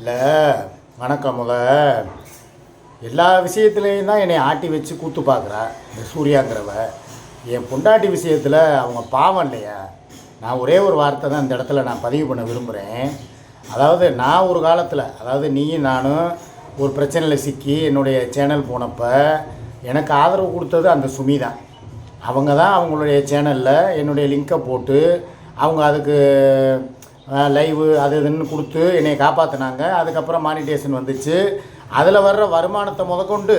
இல்லை வணக்கம் எல்லா விஷயத்துலேயும் தான் என்னை ஆட்டி வச்சு கூத்து பார்க்குறா இந்த சூர்யாங்கிறவ. என் பொண்டாட்டி விஷயத்தில் அவங்க பாவம் இல்லையா? நான் ஒரே ஒரு வார்த்தை தான் இந்த இடத்துல நான் பதிவு பண்ண விரும்புகிறேன். அதாவது நான் ஒரு காலத்தில் அதாவது நீயும் நானும் ஒரு பிரச்சனையில் சிக்கி என்னுடைய சேனல் போனப்போ எனக்கு ஆதரவு கொடுத்தது அந்த சுமி தான். அவங்க தான் அவங்களுடைய சேனலில் என்னுடைய லிங்கை போட்டு அவங்க அதுக்கு லைவு அது இதுன்னு கொடுத்து என்னை காப்பாற்றினாங்க அதுக்கப்புறம் மானிட்டேஷன் வந்துச்சு. அதில் வர்ற வருமானத்தை முதற்கொண்டு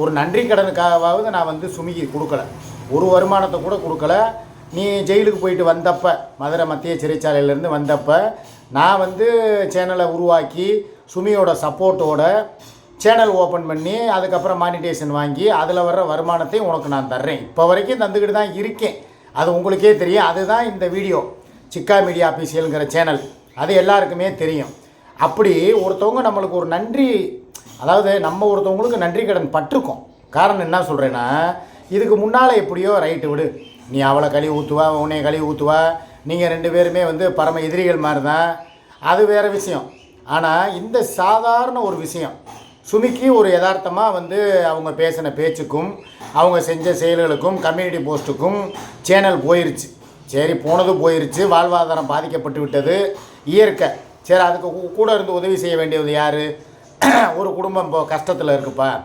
ஒரு நன்றி கடனுக்காகவாவது நான் வந்து சுமிக்கு கொடுக்கல. ஒரு வருமானத்தை கூட கொடுக்கல. நீ ஜெயிலுக்கு போயிட்டு வந்தப்போ மதுரை மத்திய சிறைச்சாலையிலேருந்து வந்தப்போ நான் வந்து சேனலை உருவாக்கி சுமியோட சப்போர்ட்டோட சேனல் ஓப்பன் பண்ணி அதுக்கப்புறம் மானிட்டேஷன் வாங்கி அதில் வர்ற வருமானத்தையும் உனக்கு நான் தர்றேன். இப்போ வரைக்கும் தந்துக்கிட்டு தான் இருக்கேன். அது உங்களுக்கே தெரியும். அதுதான் இந்த வீடியோ சிக்கா மீடியா அஃபீஷியலுங்கிற சேனல். அது எல்லாருக்குமே தெரியும். அப்படி ஒருத்தவங்க நம்மளுக்கு ஒரு நன்றி அதாவது நம்ம ஒருத்தவங்களுக்கு நன்றி கடன் பட்டிருக்கோம். காரணம் என்ன சொல்கிறேன்னா இதுக்கு முன்னால் எப்படியோ ரைட்டு விடு. நீ அவளை கழுவி ஊற்றுவா உன்னைய கழுவி ஊற்றுவா நீங்கள் ரெண்டு பேருமே வந்து பரம எதிரிகள் மாதிரி தான் அது வேறு விஷயம். ஆனால் இந்த சாதாரண ஒரு விஷயம் சுமிக்கு ஒரு யதார்த்தமாக வந்து அவங்க பேசின பேச்சுக்கும் அவங்க செஞ்ச செயல்களுக்கும் கம்யூனிட்டி போஸ்ட்டுக்கும் சேனல் போயிருச்சு. சரி போனது போயிருச்சு. வாழ்வாதாரம் பாதிக்கப்பட்டு விட்டது. இயற்கை. சரி அதுக்கு கூ- கூட இருந்து உதவி செய்ய வேண்டியது யார்? ஒரு குடும்பம் இப்போ கஷ்டத்தில் இருக்குப்பா.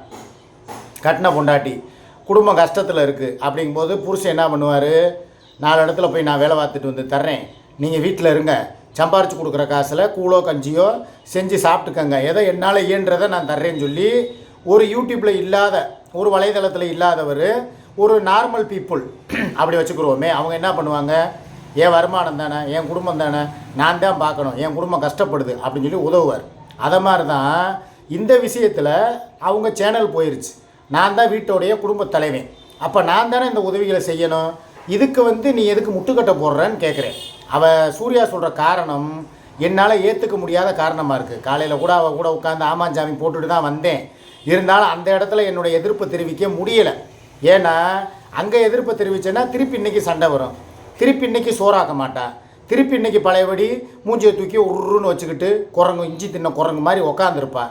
கட்டின பொண்டாட்டி. குடும்பம் கஷ்டத்தில் இருக்குது அப்படிங்கும்போது புருஷன் என்ன பண்ணுவார்? நாலு இடத்துல போய் நான் வேலை பார்த்துட்டு வந்து தர்றேன். நீங்கள் வீட்டில் இருங்க. சம்பாரித்து கொடுக்குற காசில் கூழோ கஞ்சியோ செஞ்சு சாப்பிட்டுக்கங்க. எதை என்னால் இயன்றதை நான் தர்றேன்னு சொல்லி ஒரு யூடியூப்பில் இல்லாத ஒரு வலைதளத்தில் இல்லாதவர் ஒரு நார்மல் பீப்புள் அப்படி வச்சுக்கிறோமே அவங்க என்ன பண்ணுவாங்க? என் வருமானம் தானே என் குடும்பம் தானே நான் தான் பார்க்கணும் என் குடும்பம் கஷ்டப்படுது அப்படின்னு சொல்லி உதவுவார். அதை மாதிரி தான் இந்த விஷயத்தில் அவங்க சேனல் போயிருச்சு. நான் தான் வீட்டோடைய குடும்பத் தலைவன். அப்போ நான் தானே இந்த உதவிகளை செய்யணும்? இதுக்கு வந்து நீ எதுக்கு முட்டுக்கட்டை போடுறேன்னு கேட்குறேன் அவள் சூர்யா சொல்கிற காரணம் என்னால் ஏற்றுக்க முடியாத காரணமாக இருக்குது காலையில் கூட அவள் கூட உட்காந்து ஆமாஞ்சாமி போட்டுட்டு தான் வந்தேன். இருந்தாலும் அந்த இடத்துல என்னுடைய எதிர்ப்பு தெரிவிக்க முடியலை. ஏன்னா அங்கே எதிர்ப்பு தெரிவிச்சேன்னா திருப்பி இன்னைக்கு சண்டை வரும். திருப்பி இன்னைக்கு சோறாக்க மாட்டா. திருப்பி இன்னைக்கு பழையபடி மூஞ்சியை தூக்கி உருன்னு வச்சுக்கிட்டு குரங்கு இஞ்சி தின்ன குரங்கு மாதிரி உக்காந்துருப்பா.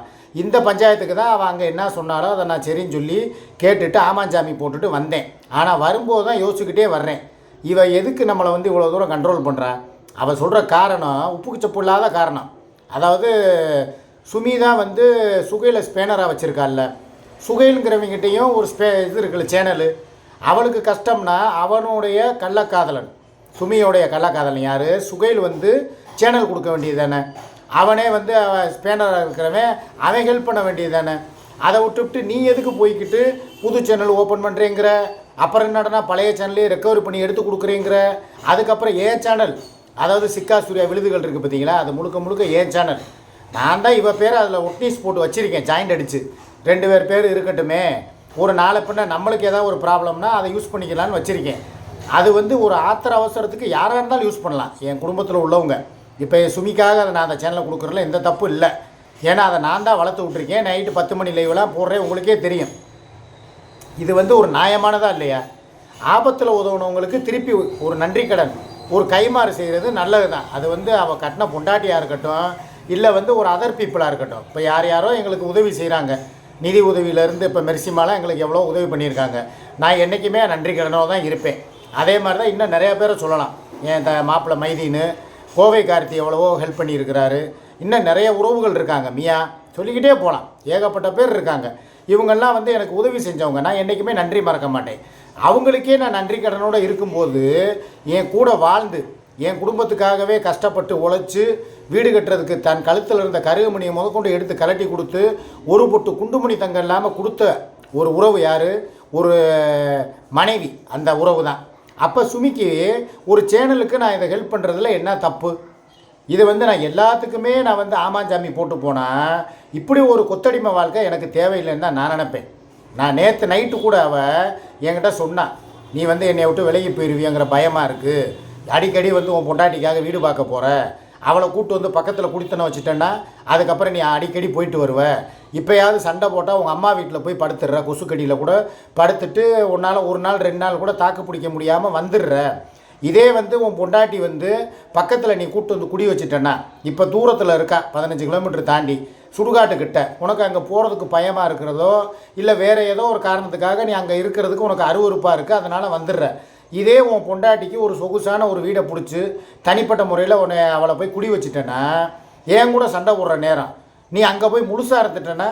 இந்த பஞ்சாயத்துக்கு தான் அவள் அங்கே என்ன சொன்னாலோ அதை நான் சரின்னு சொல்லி கேட்டுட்டு ஆமாஞ்சாமி போட்டுட்டு வந்தேன். ஆனால் வரும்போது தான் யோசிச்சுக்கிட்டே வர்றேன். இவன் எதுக்கு நம்மளை வந்து இவ்வளோ தூரம் கண்ட்ரோல் பண்ணுறா அவள் சொல்கிற காரணம் உப்புக்கு சப்பு இல்லாத காரணம். அதாவது சுமி தான் வந்து சுகையில் ஸ்பேனராக வச்சுருக்காள்ல. சுகைங்கிறவங்கிட்டையும் ஒரு ஸ்பே இது இருக்குல்ல சேனலு. அவளுக்கு கஷ்டம்னா அவனுடைய கள்ளக்காதலன். சுமியோடைய கள்ளக்காதலன் யார்? சுகைல் வந்து சேனல் கொடுக்க வேண்டியது தானே அவனே வந்து அவன் ஸ்பேனராக இருக்கிறவன் அவன் ஹெல்ப் பண்ண வேண்டியது தானே அதை விட்டுவிட்டு நீ எதுக்கு போய்க்கிட்டு புது சேனல் ஓப்பன் பண்ணுறேங்கிற அப்புறம் என்னடனா பழைய சேனலே ரெக்கவரி பண்ணி எடுத்து கொடுக்குறேங்கிற? அதுக்கப்புறம் ஏ சேனல். அதாவது சிக்கா சூர்யா விழுதுகள் இருக்குது பார்த்தீங்களா அது முழுக்க முழுக்க ஏ சேனல். நான் தான் இவ பேர் அதில் ஒட்னீஸ் போட்டு வச்சுருக்கேன் ஜாயிண்ட் அடித்து ரெண்டு பேர் பேர் இருக்கட்டுமே. ஒரு நாளை பின்ன நம்மளுக்கு ஏதாவது ஒரு ப்ராப்ளம்னா அதை யூஸ் பண்ணிக்கலாம்னு வச்சுருக்கேன். அது வந்து ஒரு ஆத்திர அவசரத்துக்கு யாராக இருந்தாலும் யூஸ் பண்ணலாம். என் குடும்பத்தில் உள்ளவங்க. இப்போ என் சுமிக்காக அதை நான் அந்த சேனலில் கொடுக்குறதுல எந்த தப்பு இல்லை. ஏன்னா அதை நான் தான் வளர்த்து விட்ருக்கேன் நைட்டு பத்து மணி லைவெலாம் போடுறேன். உங்களுக்கே தெரியும். இது வந்து ஒரு நியாயமானதா இல்லையா? ஆபத்தில் உதவுனவங்களுக்கு திருப்பி ஒரு நன்றி கடன். ஒரு கைமாறு செய்கிறது நல்லது தான் அது வந்து அவள் கட்டின பொண்டாட்டியாக இருக்கட்டும் இல்லை வந்து ஒரு அதர் பீப்புளாக இருக்கட்டும். இப்போ யார் யாரோ எங்களுக்கு உதவி செய்கிறாங்க நிதி உதவியிலேருந்து இப்போ மெர்சிமாலாம் எங்களுக்கு எவ்வளோ உதவி பண்ணியிருக்காங்க. நான் என்றைக்குமே நன்றி கடனாக தான் இருப்பேன். அதே மாதிரி தான் இன்னும் நிறையா பேரை சொல்லலாம். என் த மாப்பிள்ளை மைதீனு கோவை கார்த்தி எவ்வளவோ ஹெல்ப் பண்ணியிருக்கிறாரு. இன்னும் நிறைய உறவுகள் இருக்காங்க. மியா சொல்லிக்கிட்டே போகலாம் ஏகப்பட்ட பேர் இருக்காங்க. இவங்கெல்லாம் வந்து எனக்கு உதவி செஞ்சவங்க. நான் என்றைக்குமே நன்றி மறக்க மாட்டேன். அவங்களுக்கே நான் நன்றி கடனோடு இருக்கும்போது என் கூட வாழ்ந்து என் குடும்பத்துக்காகவே கஷ்டப்பட்டு உழைச்சி வீடு கட்டுறதுக்கு தன் கழுத்தில் இருந்த கருகமணியை முதற்கொண்டு எடுத்து கலட்டி கொடுத்து ஒரு பொட்டு குண்டுமணி தங்கம் இல்லாமல் கொடுத்த ஒரு உறவு யார்? ஒரு மனைவி. அந்த உறவு தான். அப்போ சுமிக்கு ஒரு சேனலுக்கு நான் இதை ஹெல்ப் பண்ணுறதுல என்ன தப்பு? இது வந்து நான் எல்லாத்துக்குமே நான் வந்து ஆமாஞ்சாமி போட்டு போனால் இப்படி ஒரு கொத்தடிமை வாழ்க்கை எனக்கு தேவையில்லைன்னு தான் நான் நினப்பேன். நான் நேற்று நைட்டு கூட அவள் என்கிட்ட சொன்னான் நீ வந்து என்னை விட்டு விலகி போயிடுவியங்கிற பயமாக இருக்குது அடிக்கடி வந்து உன் பொண்டாட்டிக்காக வீடு பார்க்க போகிற அவளை கூப்பிட்டு வந்து பக்கத்தில் குடித்தன வச்சுட்டேன்னா அதுக்கப்புறம் நீ அடிக்கடி போயிட்டு வருவ. இப்போயாவது சண்டை போட்டால் உங்கள் அம்மா வீட்டில் போய் படுத்துடுற கொசுக்கடியில் கூட படுத்துட்டு உன்னால் ஒரு நாள் ரெண்டு நாள் கூட தாக்கு பிடிக்க முடியாமல் வந்துடுற. இதே வந்து உன் பொண்டாட்டி வந்து பக்கத்தில் நீ கூப்பிட்டு வந்து குடி வச்சுட்டேன்னா இப்போ தூரத்தில் இருக்கா பதினஞ்சு கிலோமீட்டர் தாண்டி சுடுகாட்டுக்கிட்ட உனக்கு அங்கே போகிறதுக்கு பயமாக இருக்கிறதோ இல்லை வேறு ஏதோ ஒரு காரணத்துக்காக நீ அங்கே இருக்கிறதுக்கு உனக்கு அருவருப்பாக இருக்குது அதனால் வந்துடுற. இதே உன் பொண்டாட்டிக்கு ஒரு சொகுசான ஒரு வீடை பிடிச்சி தனிப்பட்ட முறையில் உன்னை அவளை போய் குடி வச்சுட்டேன்னா ஏன் கூட சண்டை போடுற நேரம்? நீ அங்கே போய் முழுசாக இருந்துட்டேன்னா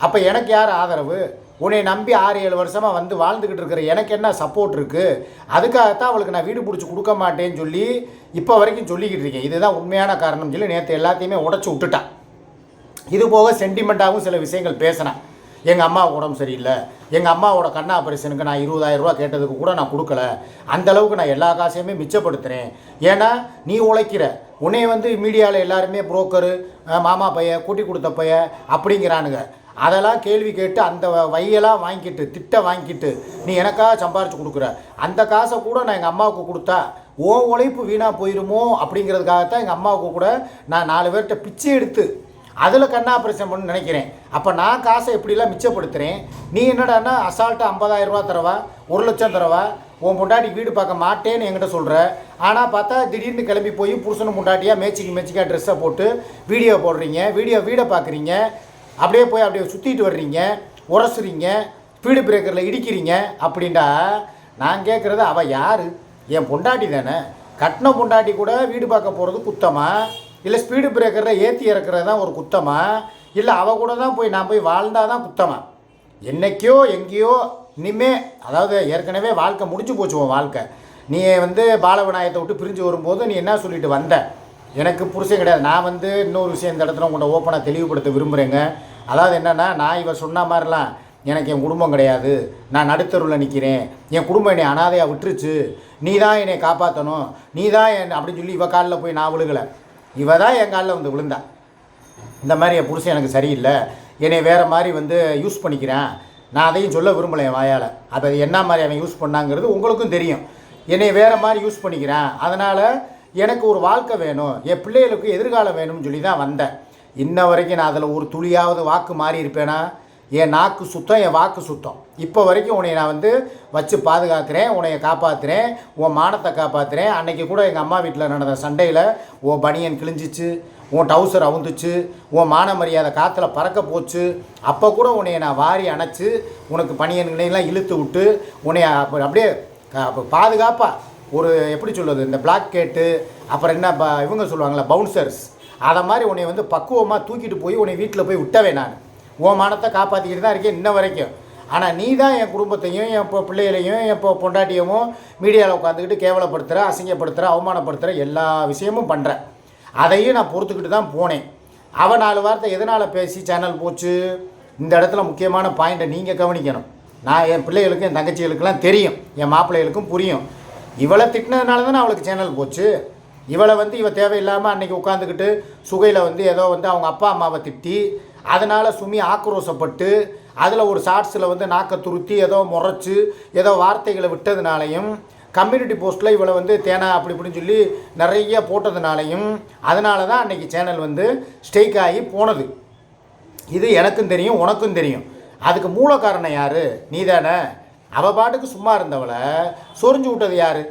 அப்போ எனக்கு யார் ஆதரவு? உன்னை நம்பி ஆறு ஏழு வருஷமாக வந்து வாழ்ந்துக்கிட்டு இருக்கிற எனக்கு என்ன சப்போர்ட் இருக்குது அதுக்காகத்தான் அவளுக்கு நான் வீடு பிடிச்சி கொடுக்க மாட்டேன்னு சொல்லி இப்போ வரைக்கும் சொல்லிக்கிட்டு இருக்கேன். இதுதான் உண்மையான காரணம்னு சொல்லி நேற்று எல்லாத்தையுமே உடச்சி விட்டுட்டான் இது போக சென்டிமெண்ட்டாகவும் சில விஷயங்கள் பேசினேன் எங்கள் அம்மா உடம்பு சரியில்லை. எங்கள் அம்மாவோட கண் ஆப்ரேஷனுக்கு நான் இருபதாயிரம் ரூபா கேட்டதுக்கு கூட நான் கொடுக்கல. அந்த அளவுக்கு நான் எல்லா காசையுமே மிச்சப்படுத்துகிறேன் ஏன்னா நீ உழைக்கிற. உன்னை வந்து மீடியாவில் எல்லாருமே புரோக்கரு மாமா பையன் கூட்டி கொடுத்த பையன் அப்படிங்கிறானுங்க. அதெல்லாம் கேள்வி கேட்டு அந்த வையெல்லாம் வாங்கிட்டு திட்ட வாங்கிட்டு நீ எனக்காக சம்பாரித்து கொடுக்குற. அந்த காசை கூட நான் எங்கள் அம்மாவுக்கு கொடுத்தா ஓ உழைப்பு வீணாக போயிருமோ? அப்படிங்கிறதுக்காகத்தான் எங்கள் அம்மாவுக்கு கூட நான் நாலு பேர்கிட்ட பிச்சை எடுத்து அதில் கண்ணா ஆப்ரேஷன் பண்ணு நினைக்கிறேன். அப்போ நான் காசை எப்படிலாம் மிச்சப்படுத்துகிறேன் நீ என்னடான்னா அசால்ட்டாக ஐம்பதாயிரம் ரூபா தரவா? ஒரு லட்சம் தரவா? உன் பொண்டாட்டி வீடு பார்க்க மாட்டேன்னு என்கிட்ட சொல்கிற ஆனால் பார்த்தா திடீர்னு கிளம்பி போய் புருஷனை பொண்டாட்டியாக மேய்ச்சிக்கு மேய்ச்சிக்கா ட்ரெஸ்ஸை போட்டு வீடியோ போடுறீங்க. வீடியோ வீடை பார்க்குறீங்க. அப்படியே போய் அப்படியே சுற்றிட்டு வர்றீங்க. உரசுறீங்க. ஸ்பீடு பிரேக்கரில் இடிக்கிறீங்க. அப்படின்டா நான் கேட்குறது அவள் யார்? என் பொண்டாட்டி தானே. கட்டின பொண்டாட்டி கூட வீடு பார்க்க போகிறது குத்தமாக இல்லை ஸ்பீடு பிரேக்கரில் ஏற்றி இறக்குறது தான் ஒரு குத்தமாக இல்லை அவள் கூட தான் போய் நான் போய் வாழ்ந்தால் தான் குத்தமாக என்னைக்கோ எங்கேயோ இனிமே அதாவது ஏற்கனவே வாழ்க்கை முடிஞ்சு போச்சு உன் வாழ்க்கை. நீ வந்து பாலவிநாயகத்தை விட்டு பிரிஞ்சு வரும்போது நீ என்ன சொல்லிட்டு வந்த? எனக்கு புருஷன் கிடையாது. நான் வந்து இன்னொரு விஷயம் இந்த இடத்துல உங்கள்கிட்ட ஓப்பனாக தெளிவுபடுத்த விரும்புகிறேங்க அதாவது என்னென்னா நான் இவ சொன்ன மாதிரிலாம் எனக்கு என் குடும்பம் கிடையாது. நான் நடுத்தருவில் நிற்கிறேன் என் குடும்பம் என்னை அனாதையாக விட்டுருச்சு. நீ தான் என்னை காப்பாற்றணும் நீ தான் என் அப்படின்னு சொல்லி இவ காலில் போய் நான் விழுகலை. இவ தான் என் காலில் வந்து விழுந்தா. இந்த மாதிரி என் புருஷன் எனக்கு சரியில்லை. என்னை வேறு மாதிரி வந்து யூஸ் பண்ணிக்கிறேன். நான் அதையும் சொல்ல விரும்பலை என் வாயால். அதை என்ன மாதிரி அவன் யூஸ் பண்ணாங்கிறது உங்களுக்கும் தெரியும். என்னை வேறு மாதிரி யூஸ் பண்ணிக்கிறேன். அதனால் எனக்கு ஒரு வாழ்க்கை வேணும். என் பிள்ளைகளுக்கு எதிர்காலம் வேணும்னு சொல்லி தான் வந்தேன். இன்ன வரைக்கும் நான் அதில் ஒரு துளியாவது வாக்கு மாறி இருப்பேனா? என் நாக்கு சுத்தம் என் வாக்கு சுத்தம். இப்போ வரைக்கும் உன்னை நான் வந்து வச்சு பாதுகாக்கிறேன் உன்னைய காப்பாற்றுறேன் உன் மானத்தை காப்பாற்றுறேன் அன்றைக்கி கூட எங்கள் அம்மா வீட்டில் நடந்த சண்டையில் உன் பனியன் கிழிஞ்சிச்சு உன் டவுசர் அவுந்துச்சு உன் மான மரியாதை காற்றுல பறக்க போச்சு. அப்போ கூட உன்னைய நான் வாரி அணைச்சி உனக்கு பனியன்களையெல்லாம் இழுத்து விட்டு உன்னைய அப்போ அப்படியே பாதுகாப்பாக ஒரு எப்படி சொல்கிறது இந்த பிளாக் கேட்டு அப்புறம் என்ன ப இவங்க சொல்லுவாங்களே பவுன்சர்ஸ் அதை மாதிரி உன்னை வந்து பக்குவமாக தூக்கிட்டு போய் உன்னை வீட்டில் போய் விட்டவே நான். உன் மானத்தை காப்பாற்றிக்கிட்டு தான் இருக்கேன் இன்ன வரைக்கும். ஆனால் நீ தான் என் குடும்பத்தையும் என் இப்போ பிள்ளைகளையும் என் இப்போ பொண்டாட்டியவும் மீடியாவில் உட்காந்துக்கிட்டு கேவலப்படுத்துகிற அசிங்கப்படுத்துகிற அவமானப்படுத்துகிற எல்லா விஷயமும் பண்ணுற அதையும் நான் பொறுத்துக்கிட்டு தான் போனேன். அவன் நாலு வார்த்தை எதனால் பேசி சேனல் போச்சு? இந்த இடத்துல முக்கியமான பாயிண்ட்டை நீங்கள் கவனிக்கணும். நான் என் பிள்ளைகளுக்கும் என் தங்கச்சிகளுக்கெல்லாம் தெரியும். என் மாப்பிள்ளைகளுக்கும் புரியும். இவளை திட்டினதுனால தானே அவளுக்கு சேனல் போச்சு? இவளை வந்து இவள் தேவையில்லாமல் அன்றைக்கி உட்காந்துக்கிட்டு சுகையில் வந்து ஏதோ வந்து அவங்க அப்பா அம்மாவை திட்டி அதனால் சுமி ஆக்ரோஷப்பட்டு அதில் ஒரு ஷார்ட்ஸில் வந்து நாக்கை துருத்தி ஏதோ முறைச்சி ஏதோ வார்த்தைகளை விட்டதுனாலையும் கம்யூனிட்டி போஸ்ட்டில் இவளை வந்து தேனா அப்படி இப்படின்னு சொல்லி நிறைய போட்டதுனாலையும் அதனால தான் அன்றைக்கி சேனல் வந்து ஸ்டேக் ஆகி போனது. இது எனக்கும் தெரியும் உனக்கும் தெரியும். அதுக்கு மூல காரணம் யார்? நீ தானே அவள் பாட்டுக்கு சும்மா இருந்தவளை சொரிஞ்சு விட்டது யார்?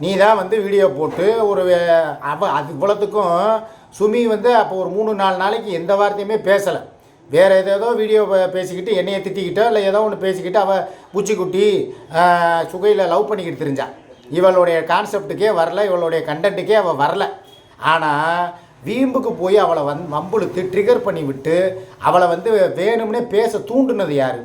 நீ தான் வந்து வீடியோ போட்டு ஒரு அவ அது இவ்வளோத்துக்கும் சுமி வந்து அப்போ ஒரு மூணு நாலு நாளைக்கு எந்த வார்த்தையுமே பேசலை. வேறு ஏதேதோ வீடியோ பேசிக்கிட்டு என்னையை திட்டிக்கிட்டோ இல்லை ஏதோ ஒன்று பேசிக்கிட்டு அவள் பூச்சிக்குட்டி சுகையில் லவ் பண்ணிக்கிட்டு தெரிஞ்சான் இவளுடைய கான்செப்ட்டுக்கே வரல இவளுடைய கண்டென்ட்டுக்கே அவள் வரல. ஆனால் வீம்புக்கு போய் அவளை வந் வம்புழுத்து ட்ரிகர் பண்ணி விட்டு அவளை வந்து வேணும்னே பேச தூண்டுனது யார்?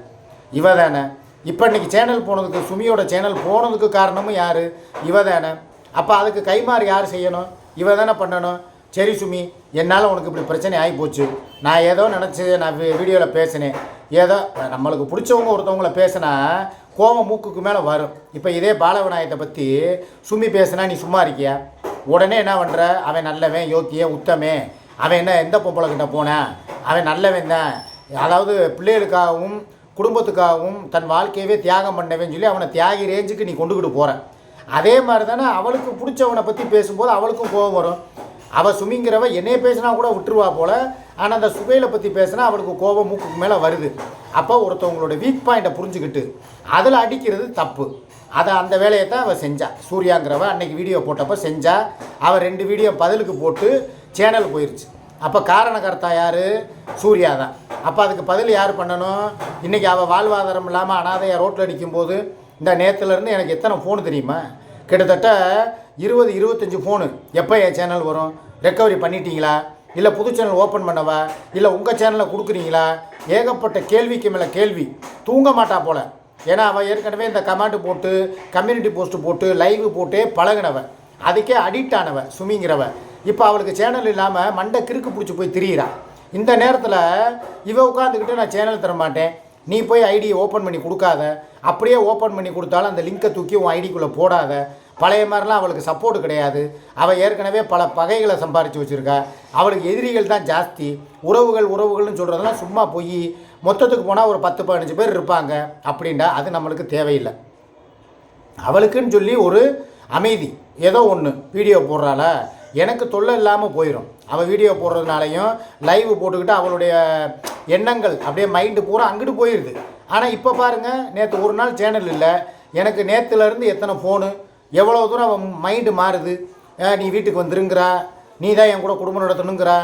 இவ தானே. இப்போ இன்னைக்கு சேனல் போனதுக்கு சுமியோட சேனல் போனதுக்கு காரணமும் யார்? இவ தானே. அப்போ அதுக்கு கைமாறு யார் செய்யணும்? இவ தானே பண்ணணும். சரி சுமி என்னால் உனக்கு இப்படி பிரச்சனை ஆகி போச்சு. நான் ஏதோ நினச்சி நான் வீடியோவில் பேசினேன். ஏதோ நம்மளுக்கு பிடிச்சவங்க ஒருத்தவங்கள பேசினா கோவம் மூக்குக்கு மேலே வரும். இப்போ இதே பாலவிநாயகத்தை பற்றி சுமி பேசுனா நீ சும்மா இருக்கியா? உடனே என்ன பண்ணுற அவன் நல்லவன் யோக்கியன் உத்தமே. அவன் என்ன எந்த பொம்பளை கிட்ட போனான் அவன் நல்லவன் தான். அதாவது பிள்ளைகளுக்காகவும் குடும்பத்துக்காகவும் தன் வாழ்க்கையவே தியாகம் பண்ணவேன்னு சொல்லி அவனை தியாகி ரேஞ்சுக்கு நீ கொண்டுக்கிட்டு போகிற அதே மாதிரி தானே அவளுக்கு பிடிச்சவனை பற்றி பேசும்போது அவளுக்கும் கோபம் வரும். அவள் சுமிங்கிறவ என்னைய பேசினா கூட விட்டுருவா போல. ஆனால் அந்த சுகையில் பற்றி பேசினா அவளுக்கு கோபம் மூக்குக்கு மேலே வருது. அப்போ ஒருத்தவங்களோட வீக் பாயிண்ட்டை புரிஞ்சுக்கிட்டு அதில் அடிக்கிறது தப்பு. அதை அந்த வேலையை தான் அவள் செஞ்சா. சூர்யாங்கிறவ அன்னைக்கு வீடியோ போட்டப்போ செஞ்சா. அவள் ரெண்டு வீடியோ பதிலுக்கு போட்டு சேனல் போயிருச்சு. அப்போ காரணகர்த்தா யார்? சூர்யா தான். அப்போ அதுக்கு பதில் யார் பண்ணணும்? இன்றைக்கி அவள் வாழ்வாதாரம் இல்லாமல் அனாதையாக ரோட்டில் அடிக்கும்போது இந்த நேரத்துலேருந்து எனக்கு எத்தனை ஃபோன் தெரியுமா? கிட்டத்தட்ட இருபது இருபத்தஞ்சி ஃபோனு எப்போ என் சேனல் வரும்? ரெக்கவரி பண்ணிட்டீங்களா? இல்லை புது சேனல் ஓப்பன் பண்ணவா? இல்லை உங்கள் சேனலை கொடுக்குறீங்களா? ஏகப்பட்ட கேள்விக்கு மேலே கேள்வி. தூங்க மாட்டா போல. ஏன்னா அவள் ஏற்கனவே இந்த கமெண்ட் போட்டு கம்யூனிட்டி போஸ்ட்டு போட்டு லைவ் போட்டே பழகினவ. அதுக்கே அடிக்ட் ஆனவ சுமிங்கிறவ. இப்போ அவளுக்கு சேனல் இல்லாமல் மண்டை கிறுக்கு பிடிச்சி போய் திரியிறா. இந்த நேரத்தில் இவ உட்காந்துக்கிட்டு நான் சேனல் தர மாட்டேன் நீ போய் ஐடியை ஓப்பன் பண்ணி கொடுக்காத. அப்படியே ஓப்பன் பண்ணி கொடுத்தாலும் அந்த லிங்கை தூக்கி உன் ஐடிக்குள்ளே போடாத. பழைய மாதிரிலாம் அவளுக்கு சப்போர்ட் கிடையாது. அவள் ஏற்கனவே பல பகைகளை சம்பாரித்து வச்சுருக்கா. அவளுக்கு எதிரிகள் தான் ஜாஸ்தி. உறவுகள் உறவுகள்னு சொல்கிறதெல்லாம் சும்மா போய் மொத்தத்துக்கு போனால் ஒரு பத்து பதினஞ்சு பேர் இருப்பாங்க. அப்படின்டா அது நம்மளுக்கு தேவையில்லை. அவளுக்குன்னு சொல்லி ஒரு அமைதி. ஏதோ ஒன்று வீடியோ போடுறாள. எனக்கு தொல்லை இல்லாமல் போயிடும் அவள் வீடியோ போடுறதுனாலையும் லைவ் போட்டுக்கிட்டு அவளுடைய எண்ணங்கள் அப்படியே மைண்டு பூரா அங்கிட்டு போயிடுது ஆனால் இப்போ பாருங்கள் நேற்று ஒரு நாள் சேனல் இல்லை. எனக்கு நேற்றுலேருந்து எத்தனை ஃபோனு எவ்வளோ தூரம் அவன் மைண்டு மாறுது? நீ வீட்டுக்கு வந்துருங்கிறா. நீ தான் என் கூட குடும்பம் நடத்தணுங்கிறா.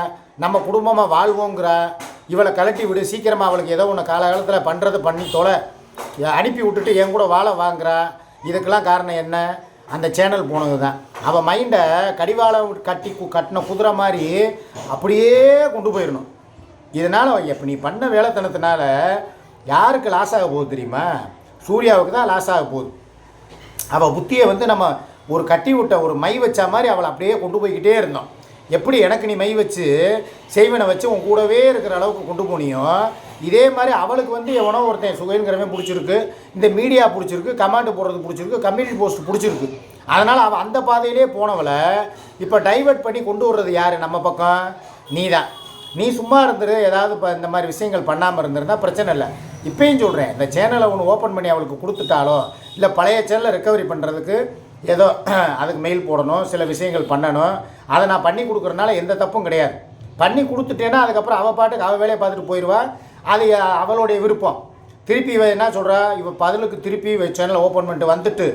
நம்ம குடும்பமாக வாழ்வோங்கிற. இவளை கலட்டி விடு. சீக்கிரமாக அவளுக்கு ஏதோ ஒன்று காலகாலத்தில் பண்ணுறது பண்ணி தொலை. அனுப்பி விட்டுட்டு என் கூட வாழ வாங்குறா. இதுக்கெல்லாம் காரணம் என்ன? அந்த சேனல் போனது தான் அவள் மைண்டை கடிவாளம் கட்டி கட்டின குதிரை மாதிரி அப்படியே கொண்டு போயிடணும். இதனால் இப்போ நீ பண்ண வேலைத்தனத்தினால யாருக்கு லாஸ் ஆக போகுது தெரியுமா? சூர்யாவுக்கு தான் லாஸ் ஆக போகுது. அவள் புத்தியை வந்து நம்ம ஒரு கட்டி விட்ட ஒரு மை வச்ச மாதிரி அவளை அப்படியே கொண்டு போய்கிட்டே இருந்தோம். எப்படி எனக்கு நீ மை வச்சு செய்வனை வச்சு உன் கூடவே இருக்கிற அளவுக்கு கொண்டு போனியோ இதே மாதிரி அவளுக்கு வந்து எவனோ ஒருத்தன் சுகைங்கிறவன் பிடிச்சிருக்கு இந்த மீடியா பிடிச்சிருக்கு கமாண்டு போடுறது பிடிச்சிருக்கு கம்யூனிட்டி போஸ்ட் பிடிச்சிருக்கு. அதனால் அவள் அந்த பாதையிலே போனவளை இப்போ டைவர்ட் பண்ணி கொண்டு வர்றது யார்? நம்ம பக்கம் நீ தான் நீ சும்மா இருந்துரு ஏதாவது இப்போ இந்த மாதிரி விஷயங்கள் பண்ணாமல் இருந்திருந்தா பிரச்சனை இல்லை. இப்பயும் சொல்கிறேன் இந்த சேனலை ஒன்று ஓப்பன் பண்ணி அவளுக்கு கொடுத்துட்டாலோ இல்லை பழைய சேனலை ரெக்கவரி பண்ணுறதுக்கு ஏதோ அதுக்கு மெயில் போடணும் சில விஷயங்கள் பண்ணணும். அதை நான் பண்ணி கொடுக்குறதுனால எந்த தப்பும் கிடையாது. பண்ணி கொடுத்துட்டேன்னா அதுக்கப்புறம் அவள் பாட்டுக்கு அவள் வேலையை பார்த்துட்டு போயிடுவா அது அவளுடைய விருப்பம். திருப்பி என்ன சொல்கிறா இவ பதிலுக்கு திருப்பி சேனலை ஓப்பன் பண்ணிட்டு வந்துட்டு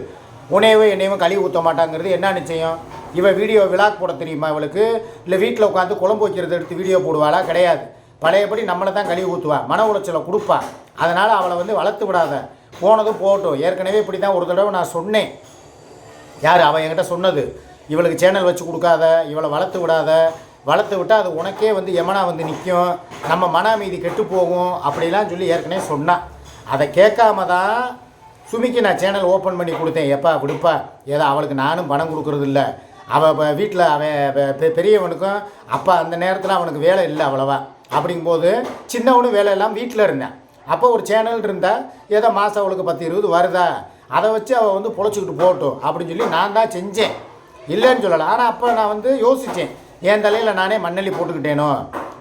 உனையவே என்னையும் கழுவி ஊற்ற மாட்டாங்கிறது என்ன நிச்சயம்? இவள் வீடியோ விளாக் போட தெரியுமா இவளுக்கு? இல்லை வீட்டில் உட்காந்து குழம்பு வைக்கிறது எடுத்து வீடியோ போடுவாளா? கிடையாது. பழையபடி நம்மளை தான் கழுவி ஊற்றுவா மன உளைச்சலை கொடுப்பா. அதனால் அவளை வந்து வளர்த்து விடாத போனதும் போகட்டும். ஏற்கனவே இப்படி தான் ஒரு தடவை நான் சொன்னேன். யார்? அவன் என்கிட்ட சொன்னது. இவளுக்கு சேனல் வச்சு கொடுக்காத இவளை வளர்த்து விடாத. வளர்த்து விட்டால் அது உனக்கே வந்து எமனா வந்து நிற்கும் நம்ம மன அமைதி கெட்டு போகும் அப்படிலாம் சொல்லி ஏற்கனவே சொன்னான் அதை கேட்காம தான் சுமிக்கு நான் சேனல் ஓப்பன் பண்ணி கொடுத்தேன். எப்பா கொடுப்பா. ஏதோ அவளுக்கு நானும் பணம் கொடுக்கறது இல்லை அவள் இப்போ வீட்டில் அவன் பெ- பெ- பெரியவனுக்கும் அப்பா அந்த நேரத்தில் அவனுக்கு வேலை இல்லை அவ்வளவா. அப்படிங்கும்போது சின்னவனும் வேலை இல்லாமல் வீட்டில் இருந்தேன். அப்போ ஒரு சேனல் இருந்தால் ஏதோ மாதம் அவளுக்கு பத்து இருபது வருதா? அதை வச்சு அவள் வந்து பொழைச்சிக்கிட்டு போகட்டும் அப்படின்னு சொல்லி நான் தான் செஞ்சேன். இல்லைன்னு சொல்லலை. ஆனால் அப்போ நான் வந்து யோசித்தேன் என் தலையில் நானே மண்ணெல்லி போட்டுக்கிட்டேனோ?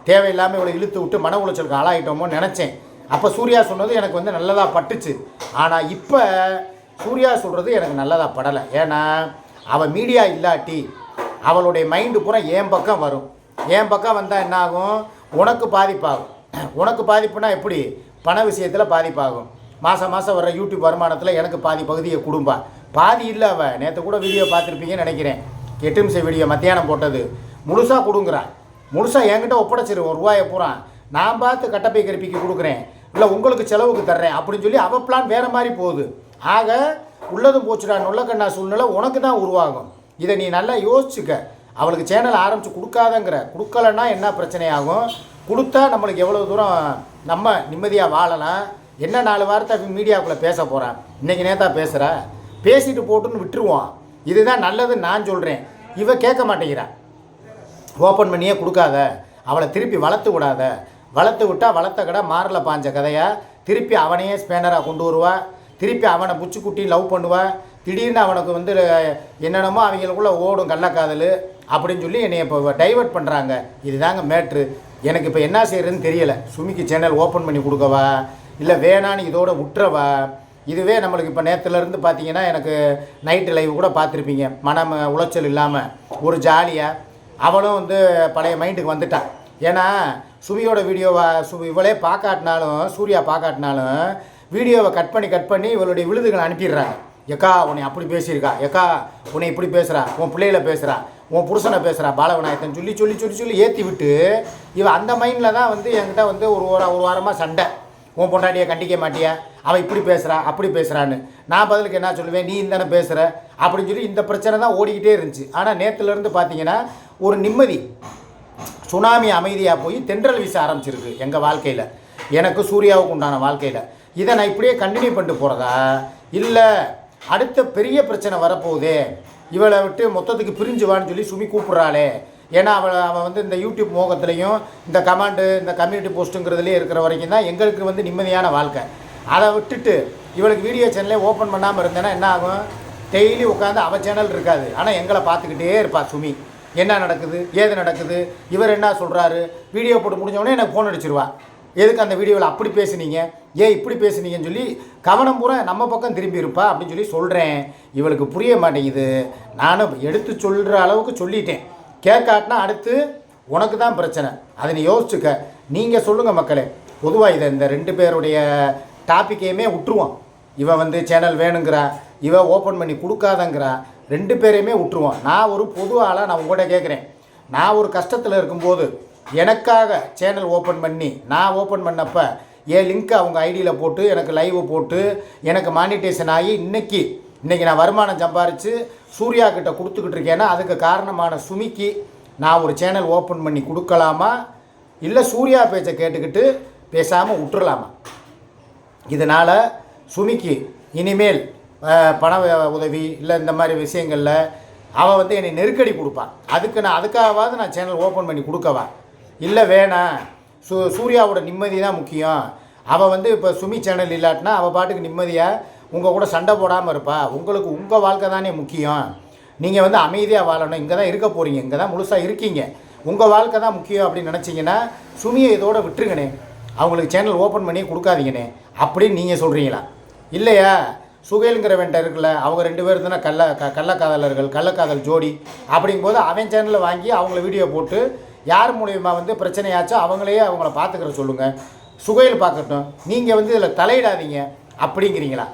தேவையில்லாமல் இவளை இழுத்து விட்டு மன உளைச்சலுக்கு ஆளாயிட்டோமோ நினச்சேன். அப்போ சூர்யா சொன்னது எனக்கு வந்து நல்லதாக பட்டுச்சு. ஆனால் இப்போ சூர்யா சொல்கிறது எனக்கு நல்லதாக படலை. ஏன்னா அவள் மீடியா இல்லாட்டி அவளுடைய மைண்டு பூரா என் பக்கம் வரும். என் பக்கம் வந்தால் என்ன ஆகும் உனக்கு பாதிப்பாகும். உனக்கு பாதிப்புனா எப்படி? பண விஷயத்தில் பாதிப்பாகும். மாதம் மாதம் வர்ற யூடியூப் வருமானத்தில் எனக்கு பாதி பகுதியை கொடும்பா. பாதி இல்லை அவள் நேற்று கூட வீடியோ பார்த்துருப்பீங்கன்னு நினைக்கிறேன். எட்டு நிமிஷம் வீடியோ மத்தியானம் போட்டது. முழுசாக கொடுங்குறான் முழுசாக என்கிட்ட ஒப்படைச்சிருவோம் ஒரு ரூபாயை பூரா. நான் பார்த்து கட்டப்பை கருப்பிக்கு கொடுக்குறேன். இல்லை உங்களுக்கு செலவுக்கு தர்றேன். அப்படின்னு சொல்லி அவள் பிளான் வேறு மாதிரி போகுது. ஆக உள்ளதும் போச்சுடா. நுள்ளக்கண்ணா சூழ்நிலை உனக்கு தான் உருவாகும். இதை நீ நல்லா யோசிச்சுக்க. அவளுக்கு சேனல் ஆரம்பித்து கொடுக்காதங்கிற. கொடுக்கலன்னா என்ன பிரச்சனையாகும்? கொடுத்தா நம்மளுக்கு எவ்வளோ தூரம் நம்ம நிம்மதியாக வாழலாம். என்ன நாலு வாரத்தை மீடியாவுக்குள்ளே பேச போகிறான் இன்றைக்கி நேத்தா பேசுகிற பேசிட்டு போட்டுன்னு விட்டுருவோம். இதுதான் நல்லதுன்னு நான் சொல்கிறேன் இவ கேட்க மாட்டேங்கிறா. ஓப்பன் பண்ணியே கொடுக்காத. அவளை திருப்பி வளர்த்து விடாத. வளர்த்து விட்டால் வளர்த்த கடை மாரில் பாஞ்ச கதையா. திருப்பி அவனையே ஸ்பேனராக கொண்டு வருவா. திருப்பி அவனை புச்சு குட்டி லவ் பண்ணுவா. திடீர்னு அவனுக்கு வந்து என்னென்னமோ அவங்களுக்குள்ளே ஓடும் கள்ளக்காதல் அப்படின்னு சொல்லி என்னை இப்போ டைவர்ட் பண்ணுறாங்க இதுதாங்க மேட்ரு எனக்கு இப்போ என்ன செய்யறதுன்னு தெரியலை. சுமிக்கு சேனல் ஓப்பன் பண்ணி கொடுக்கவா? இல்லை வேணான்னு இதோட விட்டுறவா? இதுவே நம்மளுக்கு இப்போ நேற்றுலேருந்து பார்த்தீங்கன்னா எனக்கு நைட்டு லைவ் கூட பார்த்துருப்பீங்க மனம் உளைச்சல் இல்லாமல் ஒரு ஜாலியாக அவளும் வந்து பழைய மைண்டுக்கு வந்துட்டான் ஏன்னா சுமியோட வீடியோவை சு இவளே பார்க்காட்டினாலும் சூர்யா பார்க்காட்டினாலும் வீடியோவை கட் பண்ணி கட் பண்ணி இவளுடைய விழுதுகளை அனுப்பிடுறாங்க. எக்கா உன்னை அப்படி பேசியிருக்கா. எக்கா உன்னை இப்படி பேசுகிறா உன் பிள்ளைகளை பேசுகிறா உன் புருஷனை பேசுகிறா பாலவிநாயகன் சொல்லி சொல்லி சொல்லி சொல்லி ஏற்றி விட்டு இவன் அந்த மைண்டில் தான் வந்து என்கிட்ட வந்து ஒரு வாரம் ஒரு வாரமாக சண்டை. உன் பொண்டாட்டியை கண்டிக்க மாட்டியா? அவள் இப்படி பேசுகிறா அப்படி பேசுகிறான்னு நான் பதிலுக்கு என்ன சொல்லுவேன்? நீ இந்தானே பேசுகிற அப்படின்னு சொல்லி இந்த பிரச்சனை தான் ஓடிக்கிட்டே இருந்துச்சு. ஆனால் நேற்றுலேருந்து பார்த்தீங்கன்னா ஒரு நிம்மதி சுனாமி அமைதியாக போய் தென்றல் வீச ஆரம்பிச்சிருக்கு எங்கள் வாழ்க்கையில். எனக்கு சூர்யாவுக்கு உண்டான வாழ்க்கையில். இதை நான் இப்படியே கண்டினியூ பண்ணிட்டு போகிறதா இல்லை அடுத்த பெரிய பிரச்சனை வரப்போகுதே. இவளை விட்டு மொத்தத்துக்கு பிரிஞ்சு வான்னு சொல்லி சுமி கூப்பிட்றாளே. ஏன்னா அவள் அவன் வந்து இந்த யூடியூப் மோகத்துலேயும் இந்த கமாண்டு இந்த கம்யூனிட்டி போஸ்ட்டுங்கிறதுலேயே இருக்கிற வரைக்கும் தான் எங்களுக்கு வந்து நிம்மதியான வாழ்க்கை. அதை விட்டுட்டு இவளுக்கு வீடியோ சேனலே ஓப்பன் பண்ணாமல் இருந்தேன்னா என்ன ஆகும்? டெய்லி உட்காந்து அவள் சேனல் இருக்காது. ஆனால் எங்களை பார்த்துக்கிட்டே இருப்பா சுமி. என்ன நடக்குது? ஏது நடக்குது? இவர் என்ன சொல்கிறாரு வீடியோ போட்டு முடிஞ்சவொடனே எனக்கு ஃபோன் அடிச்சிருவா. எதுக்கு அந்த வீடியோவில் அப்படி பேசுனீங்க? ஏன் இப்படி பேசுனீங்கன்னு சொல்லி கவனம் பூரா நம்ம பக்கம் திரும்பி இருப்பா அப்படின்னு சொல்லி சொல்கிறேன் இவளுக்கு புரிய மாட்டேங்குது. நானும் எடுத்து சொல்கிற அளவுக்கு சொல்லிட்டேன். கேட்காட்டினா அடுத்து உனக்கு தான் பிரச்சனை. அதை நீ யோசிச்சுக்க. நீங்கள் சொல்லுங்கள் மக்களே. பொதுவாக இதை இந்த ரெண்டு பேருடைய டாப்பிக்கையுமே விட்டுருவோம் இவன் வந்து சேனல் வேணுங்கிறா. இவன் ஓப்பன் பண்ணி கொடுக்காதங்கிறா. ரெண்டு பேரையுமே விட்டுருவோம் நான் ஒரு பொது ஆளாக நான் உங்கள்கிட்ட கேட்குறேன் நான் ஒரு கஷ்டத்தில் இருக்கும்போது எனக்காக சேனல் ஓப்பன் பண்ணி நான் ஓப்பன் பண்ணப்போ என் லிங்க்கை அவங்க ஐடியில் போட்டு எனக்கு லைவ் போட்டு எனக்கு மானிட்டேஷன் ஆகி இன்றைக்கி இன்றைக்கி நான் வருமானம் சம்பாரித்து சூர்யா கிட்ட கொடுத்துக்கிட்டு இருக்கேன்னா அதுக்கு காரணமான சுமிக்கு நான் ஒரு சேனல் ஓப்பன் பண்ணி கொடுக்கலாமா? இல்லை சூர்யா பேச்சை கேட்டுக்கிட்டு பேசாமல் விட்டுறலாமா? இதனால் சுமிக்கு இனிமேல் பண உதவி இல்லை இந்த மாதிரி விஷயங்களில் அவள் வந்து என்னை நெருக்கடி கொடுப்பான் அதுக்கு நான் அதுக்காகவாவது நான் சேனல் ஓப்பன் பண்ணி கொடுக்கவா? இல்லை வேணாம். சூ சூர்யாவோட நிம்மதி தான் முக்கியம். அவள் வந்து இப்போ சுமி சேனல் இல்லாட்டினா அவள் பாட்டுக்கு நிம்மதியாக உங்கள் கூட சண்டை போடாமல் இருப்பா. உங்களுக்கு உங்கள் வாழ்க்கை தானே முக்கியம். நீங்கள் வந்து அமைதியாக வாழணும். இங்கே தான் இருக்க போகிறீங்க இங்கே தான் முழுசாக இருக்கீங்க. உங்கள் வாழ்க்கை தான் முக்கியம் அப்படின்னு நினச்சிங்கன்னா சுமியை இதோட விட்டுருங்கண்ணே. அவங்களுக்கு சேனல் ஓப்பன் பண்ணி கொடுக்காதீங்கண்ணே. அப்படின்னு நீங்கள் சொல்கிறீங்களா இல்லையா? சுகைலுங்கிறவன்ட்ட இருக்குல்ல அவங்க ரெண்டு பேரும் தானே கள்ள க கள்ளக்காதலர்கள் கள்ளக்காதல் ஜோடி. அப்படிங்கும்போது அவன் சேனலில் வாங்கி அவங்கள வீடியோ போட்டு யார் மூலயமா வந்து பிரச்சனையாச்சோ அவங்களையே அவங்கள பார்த்துக்கிற சொல்லுங்கள் சுகையில் பார்க்கட்டும். நீங்கள் வந்து இதில் தலையிடாதீங்க. அப்படிங்கிறீங்களா?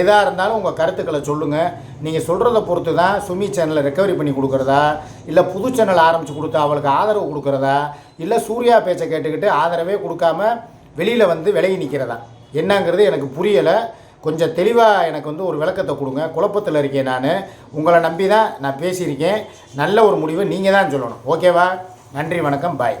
எதாக இருந்தாலும் உங்கள் கருத்துக்களை சொல்லுங்கள் நீங்கள் சொல்கிறத பொறுத்து தான் சுமி சேனலை ரெக்கவரி பண்ணி கொடுக்குறதா? இல்லை புது சேனல் ஆரம்பித்து கொடுத்து அவளுக்கு ஆதரவு கொடுக்குறதா? இல்லை சூர்யா பேச்சை கேட்டுக்கிட்டு ஆதரவே கொடுக்காம வெளியில் வந்து விலகி நிற்கிறதா என்னங்கிறது எனக்கு புரியலை. கொஞ்சம் தெளிவாக எனக்கு வந்து ஒரு விளக்கத்தை கொடுங்க. குழப்பத்தில் இருக்கேன் நான். உங்களை நம்பி தான் நான் பேசியிருக்கேன். நல்ல ஒரு முடிவை நீங்கள் தான் சொல்லணும். ஓகேவா? நன்றி வணக்கம் பாய்.